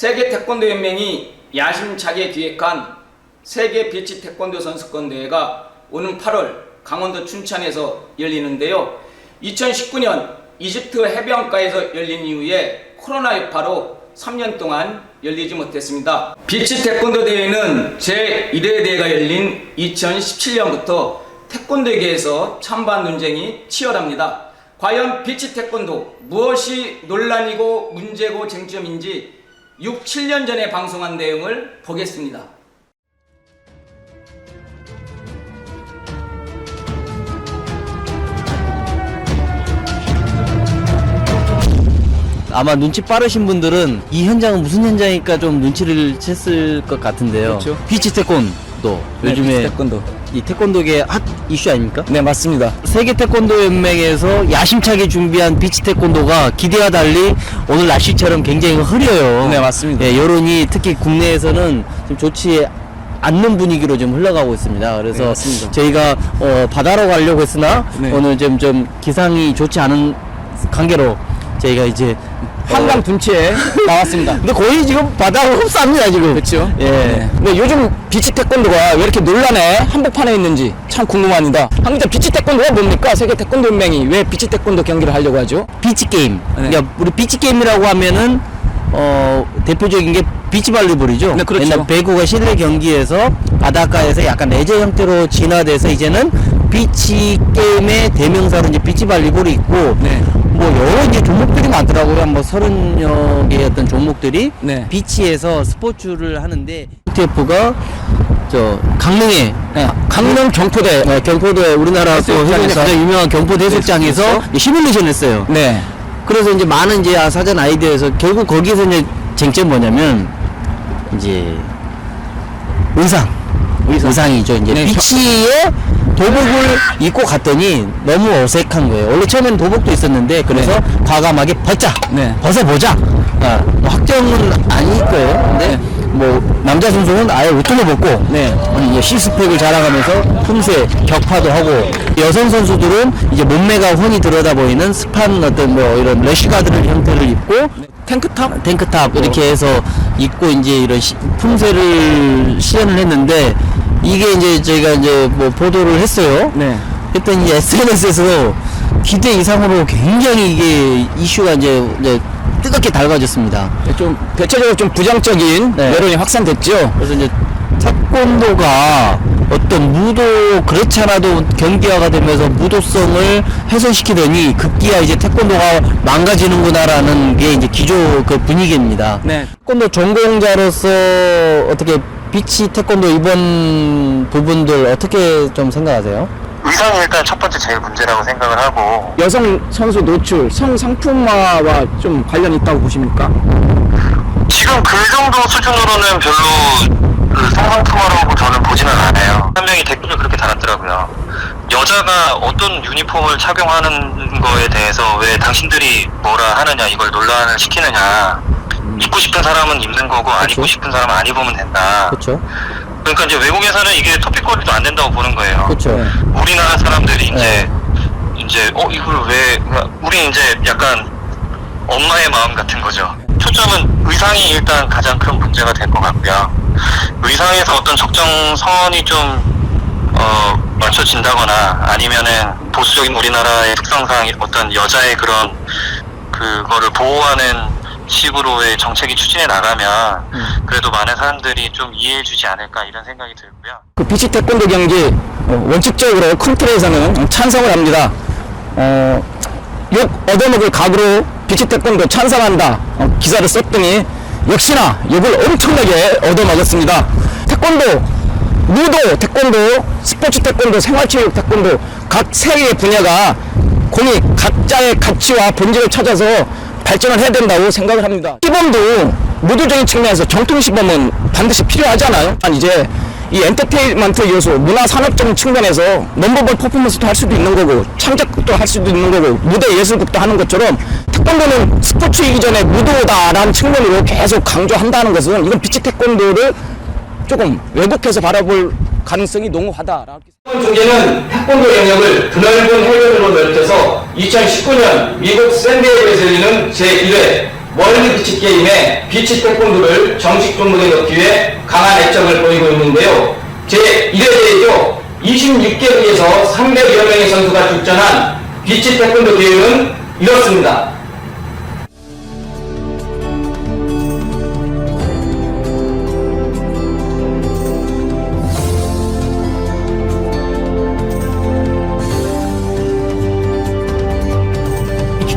세계 태권도 연맹이 야심차게 기획한 세계 비치 태권도 선수권 대회가 오는 8월 강원도 춘천에서 열리는데요. 2019년 이집트 해변가에서 열린 이후에 코로나 여파로 3년 동안 열리지 못했습니다. 비치 태권도 대회는 제1회 대회가 열린 2017년부터 태권도계에서 찬반 논쟁이 치열합니다. 과연 비치 태권도 무엇이 논란이고 문제고 쟁점인지 6, 7년 전에 방송한 내용을 보겠습니다. 아마 눈치 빠르신 분들은 이 현장은 무슨 현장일까 좀 눈치를 챘을 것 같은데요. 그렇죠. 비치 태권 도 요즘에 태권도. 이 태권도계 핫 이슈 아닙니까? 네, 맞습니다. 세계 태권도 연맹에서 야심차게 준비한 비치 태권도가 기대와 달리 오늘 날씨처럼 굉장히 흐려요. 네, 맞습니다. 예, 여론이 특히 국내에서는 좀 좋지 않는 분위기로 좀 흘러가고 있습니다. 그래서 네. 저희가 어, 바다로 가려고 했으나 네. 오늘 좀, 좀 기상이 좋지 않은 관계로 저희가 이제 한강 둔치에 나왔습니다. 근데 거의 지금 바다가 흡사합니다 지금. 그렇죠? 예. 네. 근데 요즘 비치 태권도가 왜 이렇게 논란에 한복판에 있는지 참 궁금합니다. 한국자 비치 태권도가 뭡니까? 세계 태권도 연맹이 왜 비치 태권도 경기를 하려고 하죠? 비치 게임. 네. 그러니까 우리 비치 게임이라고 하면은 어 대표적인 게 비치 발리볼이죠. 네, 그렇죠. 옛날 배구가 실내 경기에서 바닷가에서 약간 레저 형태로 진화돼서 이제는 비치 게임의 대명사로 이제 비치 발리볼이 있고 네. 뭐 여러 이제 종목들이 많더라고요. 뭐 서른여 개의 어떤 종목들이 네. 비치에서 스포츠를 하는데 TF가 저 강릉에 네. 강릉 경포대. 네, 경포도에 우리나라 또 해수욕장에서. 해변에 가장 유명한 경포도 해수욕장에서 해수욕장. 시뮬레이션 했어요. 네. 그래서 이제 많은 이제 아, 사전 아이디어에서 결국 거기서 이제 쟁점 뭐냐면 이제 의상. 의상. 이죠 이제 네, 비치에 도복을 입고 갔더니 너무 어색한 거예요. 원래 처음에는 도복도 있었는데 그래서 과감하게 벗자. 네. 벗어보자. 아, 뭐 확정은 아닐 거예요. 근데 뭐 남자 선수는 아예 옷도 벗고 네. 이제 시스펙을 자랑하면서 품새 격파도 하고 여성 선수들은 이제 몸매가 훤히 들여다 보이는 스판 어떤 뭐 이런 래쉬가드를 형태를 입고 탱크탑? 탱크탑 이렇게 해서 입고 이제 이런 시- 품새를 시연을 했는데 이게 이제 저희가 이제 뭐 보도를 했어요. 네. 했더니 이제 SNS에서 기대 이상으로 굉장히 이게 이슈가 이제, 이제 뜨겁게 달궈졌습니다. 좀 대체적으로 좀 부정적인 네. 여론이 확산됐죠. 그래서 이제 태권도가 어떤 무도 그렇지 않아도 경기화가 되면서 무도성을 훼손시키더니 급기야 이제 태권도가 망가지는구나라는 게 이제 기조 그 분위기입니다. 네. 태권도 전공자로서 어떻게 비치 태권도 이번 부분들 어떻게 좀 생각하세요? 의상이 일단 첫 번째 제일 문제라고 생각을 하고 여성 선수 노출, 성 상품화와 좀 관련 있다고 보십니까? 지금 그 정도 수준으로는 별로 그 성상품화라고 저는 보지는 않아요. 한 명이 댓글을 그렇게 달았더라고요. 여자가 어떤 유니폼을 착용하는 거에 대해서 왜 당신들이 뭐라 하느냐 이걸 논란을 시키느냐 입고 싶은 사람은 입는 거고 안 입고. 싶은 사람은 안 입으면 된다. 그렇죠? 그러니까 이제 외국에서는 이게 토픽거리도 안 된다고 보는 거예요. 그렇죠. 네. 우리나라 사람들이 이제 네. 이제 어 이걸 왜 우리 이제 약간 엄마의 마음 같은 거죠. 초점은 의상이 일단 가장 큰 문제가 될 것 같고요. 의상에서 어떤 적정선이 좀 어, 맞춰진다거나 아니면은 보수적인 우리나라의 특성상 어떤 여자의 그런 그거를 보호하는 식으로의 정책이 추진해 나가면 그래도 많은 사람들이 좀 이해해 주지 않을까 이런 생각이 들고요. 그 비치 태권도 경기 어, 원칙적으로 큰 틀에서는 찬성을 합니다. 어, 욕 얻어먹을 각오로 비치 태권도 찬성한다 어, 기사를 썼더니 역시나 욕을 엄청나게 얻어먹었습니다. 태권도, 무도 태권도, 스포츠 태권도, 생활체육 태권도 각세 개의 분야가 공이 각자의 가치와 본질을 찾아서 발전을 해야 된다고 생각을 합니다. 시범도 무도적인 측면에서 정통 시범은 반드시 필요하잖아요. 아, 이제 이 엔터테인먼트 요소, 문화 산업적인 측면에서 넘버원 퍼포먼스도 할 수도 있는 거고 창작도 할 수도 있는 거고 무대 예술극도 하는 것처럼 태권도는 스포츠이기 전에 무도다라는 측면으로 계속 강조한다는 것은 이건 비치 태권도를 조금 왜곡해서 바라볼 가능성이 농후하다라고 이번 중계는 태권도 영역을 드넓은 해변으로 넓혀서 2019년 미국 샌디에고에서 열리는 제1회 월드 비치 게임에 비치 태권도를 정식 종목에 넣기 위해 강한 애정을 보이고 있는데요. 제 1회 대회죠. 26개국에서 300여 명의 선수가 출전한 비치 태권도 대회는 이렇습니다.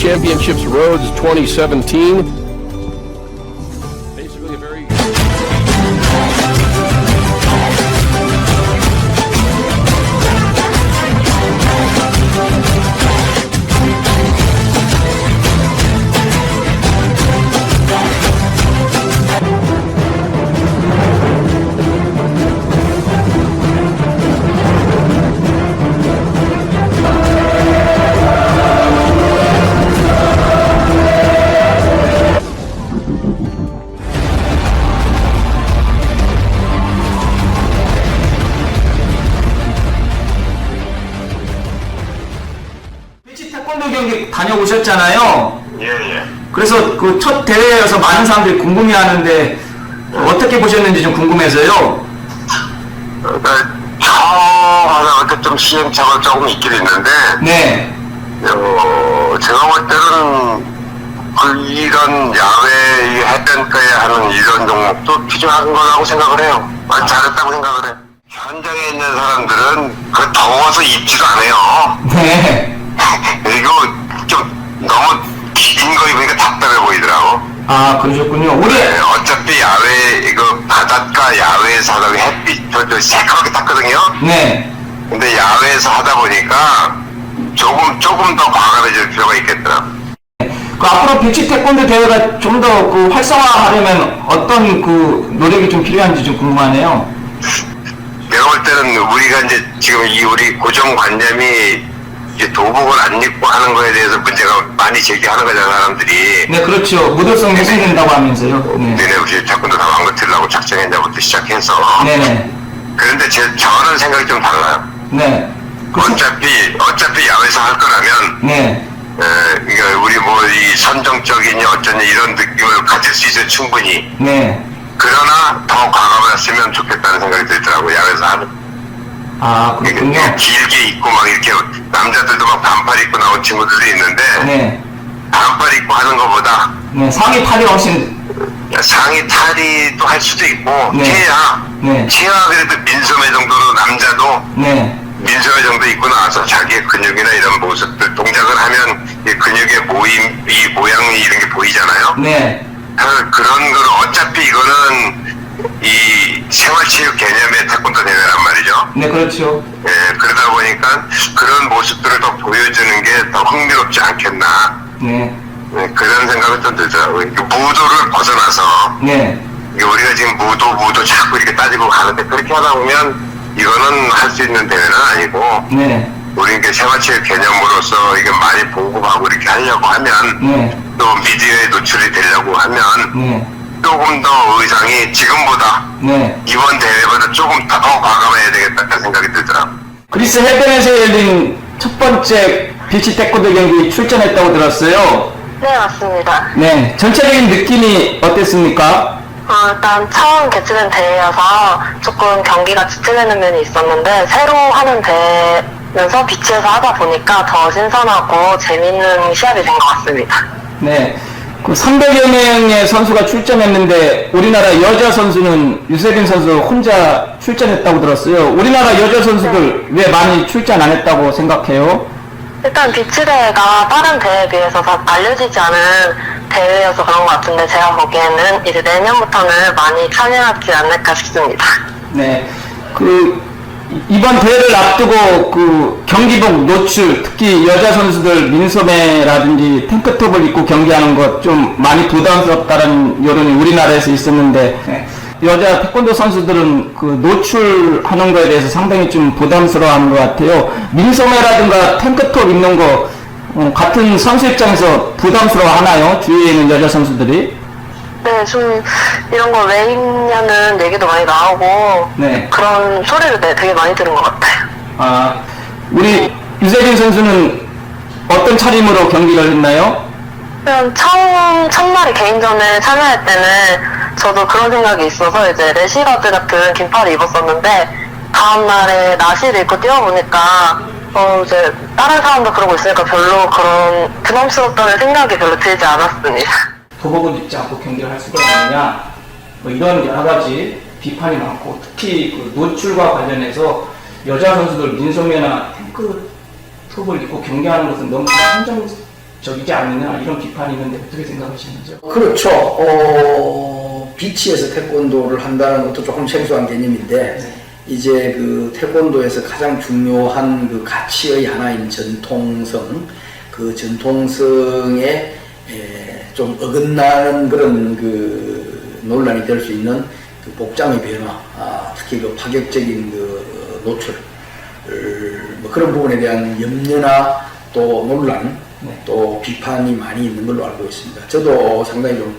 Championships Roads 2017. 다녀오셨잖아요. 예, 예. 그래서 그 첫 대회여서 많은 사람들이 궁금해 하는데 어떻게 보셨는지 좀 궁금해서요. 그러니까 처음 하다가 그때 좀 시행착오가 조금 있긴 있는데, 네, 어, 제가 볼 때는 그 이런 야외 이 해변가에 하는 이런 종목도 필요한 거라고 생각을 해요. 아주 잘했다고 생각을 해. 현장에 있는 사람들은 그 더워서 입지도 않아요. 네. 좀 너무 긴 거 입으니까 답답해 보이더라고. 아 그러셨군요. 올해 네, 어차피 야외 이거 바닷가 야외에서 하다 보니 햇빛 저, 저 새까맣게 탔거든요. 네, 근데 야외에서 하다 보니까 조금 조금 더 과감해질 필요가 있겠더라. 그 앞으로 비치 태권도 대회가 좀 더 그 활성화하려면 어떤 그 노력이 좀 필요한지 좀 궁금하네요. 내가 볼 때는 우리가 이제 지금 이 우리 고정관념이 이제 도복을 안 입고 하는 거에 대해서 문제가 많이 제기하는 거잖아 사람들이. 네, 그렇죠. 무도성 훼손된다고 하면서요. 네, 너네 혹시 태권도 다 망가뜨리려고 작정했냐부터 시작해서. 네, 네, 그런데 제 저는 생각이 좀 달라요. 네. 그 수- 어차피 어차피 야외에서 할 거라면 네, 에, 그러니까 우리 뭐 이 선정적이니 어쩌니 이런 느낌을 가질 수 있어요 충분히 네. 그러나 더 과감했으면 좋겠다는 생각이 들더라고 야외에서 하는 아 그렇군요. 이게 길게 입고 막 이렇게 남자들도 막 반팔 입고 나온 친구들도 있는데 네, 반팔 입고 하는 것보다 네. 상의 탈이 훨씬 상의 탈의도 할 수도 있고 네. 치아 네. 치아 그래도 민소매 정도로 남자도 네, 민소매 정도 입고 나와서 자기의 근육이나 이런 모습들 동작을 하면 이 근육의 모임 이 모양이 이런 게 보이잖아요. 네, 그- 그런 걸 어차피 이거는 이 생활체육 개념의 태권도 대회란 말이죠. 네, 그렇죠. 예, 그러다 보니까 그런 모습들을 더 보여주는 게 더 흥미롭지 않겠나. 네, 네, 그런 생각은 좀 들더라고요. 이 무도를 벗어나서 네, 우리가 지금 무도 무도 자꾸 이렇게 따지고 가는데 그렇게 하다 보면 이거는 할 수 있는 대회는 아니고 네, 우리 이게 생활체육 개념으로서 이게 많이 보급하고 이렇게 하려고 하면 네, 또 미디어에 노출이 되려고 하면 네, 조금 더 의상이 지금보다 네. 이번 대회보다 조금 더 과감해야 되겠다는 생각이 들더라고. 그리스 해변에서 열린 첫 번째 비치 태권도 경기 출전했다고 들었어요. 네, 맞습니다. 네, 전체적인 느낌이 어땠습니까? 어, 일단 처음 개최된 대회여서 조금 경기가 지체되는 면이 있었는데 새로 하는 대회면서 비치에서 하다 보니까 더 신선하고 재밌는 시합이 된 것 같습니다. 네. 그 300여 명의 선수가 출전했는데 우리나라 여자 선수는 유세빈 선수 혼자 출전했다고 들었어요. 우리나라 여자 선수들 왜 많이 출전 안 했다고 생각해요? 일단 비치 대회가 다른 대회에 비해서 더 알려지지 않은 대회여서 그런 것 같은데 제가 보기에는 이제 내년부터는 많이 참여하지 않을까 싶습니다. 네. 그 이- 이번 대회를 앞두고 그 경기복 노출 특히 여자 선수들 민소매라든지 탱크톱을 입고 경기하는 것 좀 많이 부담스럽다는 여론이 우리나라에서 있었는데 네. 여자 태권도 선수들은 그 노출하는 거에 대해서 상당히 좀 부담스러워하는 것 같아요. 민소매라든가 탱크톱 입는 거 어, 같은 선수 입장에서 부담스러워하나요? 주위에 있는 여자 선수들이? 네, 좀 이런 거왜 입냐는 얘기도 많이 나오고 네. 그런 소리를 네, 되게 많이 들은 것 같아요. 아, 우리 유세빈 선수는 어떤 차림으로 경기를 했나요? 그냥 처음 첫날에 개인전을 참여할 때는 저도 그런 생각이 있어서 이제 레시가드 같은 긴팔을 입었었는데 다음날에 나시를 입고 뛰어보니까 어 이제 다른 사람도 그러고 있으니까 별로 그런 부담스럽다는 생각이 별로 들지 않았습니다. 도복을 입지 않고 경기를 할 수가 있느냐 뭐 이런 여러 가지 비판이 많고 특히 그 노출과 관련해서 여자 선수들 민소매나 탱크 톱을 입고 경기하는 것은 너무 한정적이지 않느냐 이런 비판이 있는데 어떻게 생각하시는지요? 그렇죠. 어, 비치에서 태권도를 한다는 것도 조금 생소한 개념인데, 이제 그 태권도에서 가장 중요한 그 가치의 하나인 전통성, 그 전통성에 에, 좀 어긋나는 그런 그 논란이 될 수 있는 그 복장의 변화, 아, 특히 그 파격적인 그 노출, 뭐 그런 부분에 대한 염려나 또 논란, 네. 또 비판이 많이 있는 걸로 알고 있습니다. 저도 상당히 좀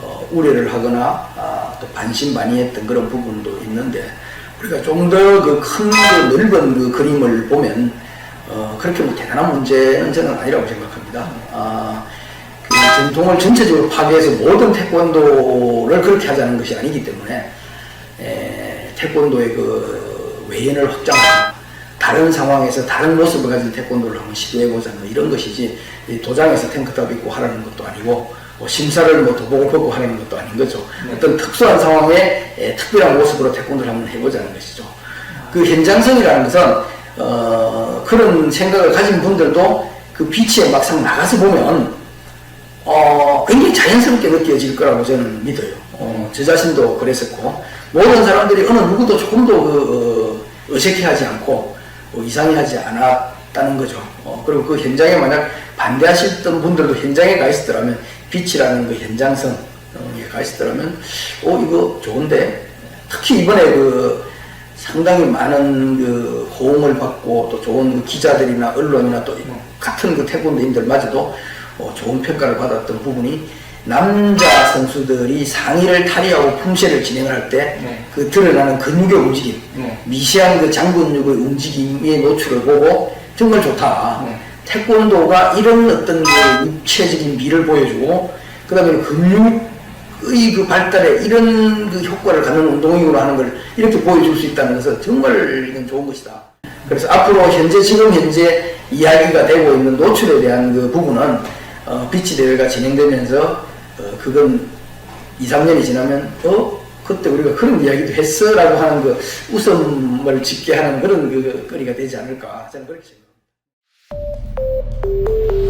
어, 우려를 하거나 아, 또 반신반의했던 그런 부분도 있는데 우리가 좀 더 그 큰 그 넓은 그 그림을 보면 어, 그렇게 뭐 대단한 문제는 저는 아니라고 생각합니다. 아, 그 전통을 전체적으로 파괴해서 모든 태권도를 그렇게 하자는 것이 아니기 때문에 에, 태권도의 그 외연을 확장하고 다른 상황에서 다른 모습을 가진 태권도를 한번 시도해보자 뭐 이런 것이지 이 도장에서 탱크탑 입고 하라는 것도 아니고 뭐 심사를 뭐 도복을 벗고 하라는 것도 아닌 거죠. 어떤 특수한 상황에 에, 특별한 모습으로 태권도를 한번 해보자는 것이죠. 그 현장성이라는 것은 어, 그런 생각을 가진 분들도 그 비치에 막상 나가서 보면 어, 굉장히 자연스럽게 느껴질 거라고 저는 믿어요. 어, 저 자신도 그랬었고, 모든 사람들이 어느 누구도 조금도 그, 어, 어색해하지 않고, 어, 이상해하지 않았다는 거죠. 어, 그리고 그 현장에 만약 반대하셨던 분들도 현장에 가 있었더라면, 빛이라는 그 현장성에 가 있었더라면, 어, 이거 좋은데, 특히 이번에 그, 상당히 많은 그 호응을 받고 또 좋은 그 기자들이나 언론이나 또 같은 그 태권도인들마저도 어, 좋은 평가를 받았던 부분이 남자 선수들이 상의를 탈의하고 품새를 진행을 할때 네. 그 드러나는 근육의 움직임, 네. 미세한 그 장근육의 움직임의 노출을 보고 정말 좋다. 네. 태권도가 이런 어떤 그 육체적인 미를 보여주고 그다음에 근육의 그 발달에 이런 그 효과를 갖는 운동이구나 하는 걸 이렇게 보여줄 수 있다는 것은 정말 이건 좋은 것이다. 그래서 앞으로 현재 지금 현재 이야기가 되고 있는 노출에 대한 그 부분은 어, 비치 대회가 진행되면서 어, 그건 2, 3년이 지나면 어 그때 우리가 그런 이야기도 했어라고 하는 그 웃음을 짓게 하는 그런 그 거리가 되지 않을까 저는 그렇게 생각합니다.